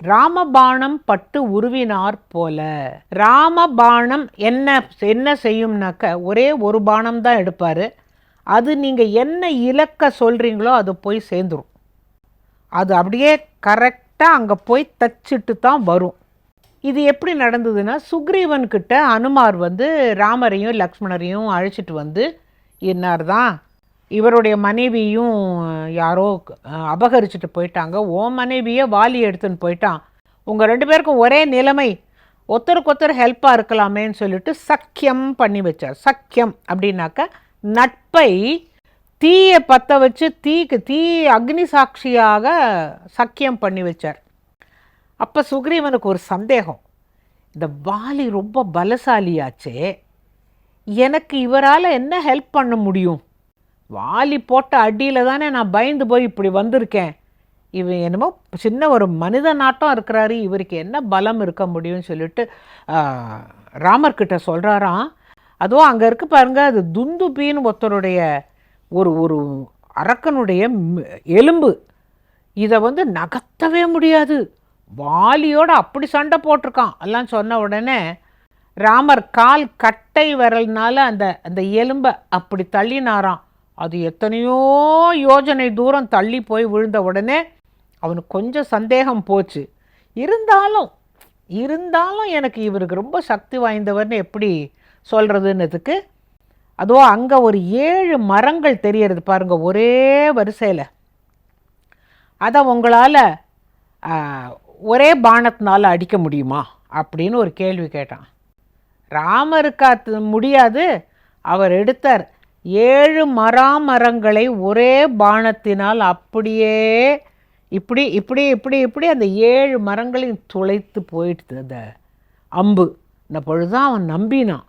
ராமபாணம் பட்டு உருவினார் போல. ராமபாணம் என்ன என்ன செய்யும்னாக்க ஒரே ஒரு பானம் தான் எடுப்பார். அது நீங்கள் என்ன இலக்க சொல்கிறீங்களோ அது போய் சேர்ந்துரும். அது அப்படியே கரெக்டாக அங்கே போய் தச்சிட்டு தான் வரும். இது எப்படி நடந்ததுன்னா சுக்ரீவன்கிட்ட அனுமார் வந்து ராமரையும் லக்ஷ்மணரையும் அழைச்சிட்டு வந்து இன்னார் தான் இவருடைய மனைவியும் யாரோ அபகரிச்சுட்டு போயிட்டாங்க. ஓ மனைவியை வாலி எடுத்துன்னு போயிட்டான். உங்கள் ரெண்டு பேருக்கும் ஒரே நிலைமை ஒருத்தருக்கு ஒருத்தர் ஹெல்ப்பாக இருக்கலாமேன்னு சொல்லிட்டு சக்கியம் பண்ணி வச்சார். சக்கியம் அப்படின்னாக்க நட்பை தீயை பற்ற வச்சு தீக்கு தீ அக்னி சாட்சியாக சக்கியம் பண்ணி வச்சார். அப்போ சுக்ரீவனுக்கு ஒரு சந்தேகம். இந்த வாலி ரொம்ப பலசாலியாச்சே. எனக்கு இவரால் என்ன ஹெல்ப் பண்ண முடியும்? வாலி போட்ட அடியில் தானே நான் பயந்து போய் இப்படி வந்திருக்கேன். இவன் என்னமோ சின்ன ஒரு மனித நாட்டம் இருக்கிறாரு. இவருக்கு என்ன பலம் இருக்க முடியும்னு சொல்லிட்டு ராமர்கிட்ட சொல்கிறாராம் அதுவும் அங்கே இருக்கு பாருங்க அது துந்துபின்னு ஒருத்தருடைய ஒரு ஒரு அரக்கனுடைய எலும்பு. இதை வந்து நகர்த்தவே முடியாது. வாலியோடு அப்படி சண்டை போட்டிருக்கான். எல்லாம் சொன்ன உடனே ராமர் கால் கட்டை விரல்னால அந்த அந்த எலும்பை அப்படி தள்ளினாராம். அது எத்தனையோ யோஜனை தூரம் தள்ளி போய் விழுந்த உடனே அவனுக்கு கொஞ்சம் சந்தேகம் போச்சு. இருந்தாலும் இருந்தாலும் எனக்கு இவருக்கு ரொம்ப சக்தி வாய்ந்தவர்னு எப்படி சொல்கிறதுன்னதுக்கு அதுவோ அங்கே ஒரு ஏழு மரங்கள் தெரியறது பாருங்கள் ஒரே வரிசையில். அதை உங்களால் ஒரே பானத்தினால் அடிக்க முடியுமா? அப்படின்னு ஒரு கேள்வி கேட்டான். ராமருக்கு அது முடியாது. அவர் எடுத்தார். ஏழு மராமரங்களை ஒரே பானத்தினால் அப்படியே இப்படி இப்படி இப்படி இப்படி அந்த ஏழு மரங்களையும் துளைத்து போயிடுது அந்த அம்பு. இந்த பொழுது அவன் நம்பினான்.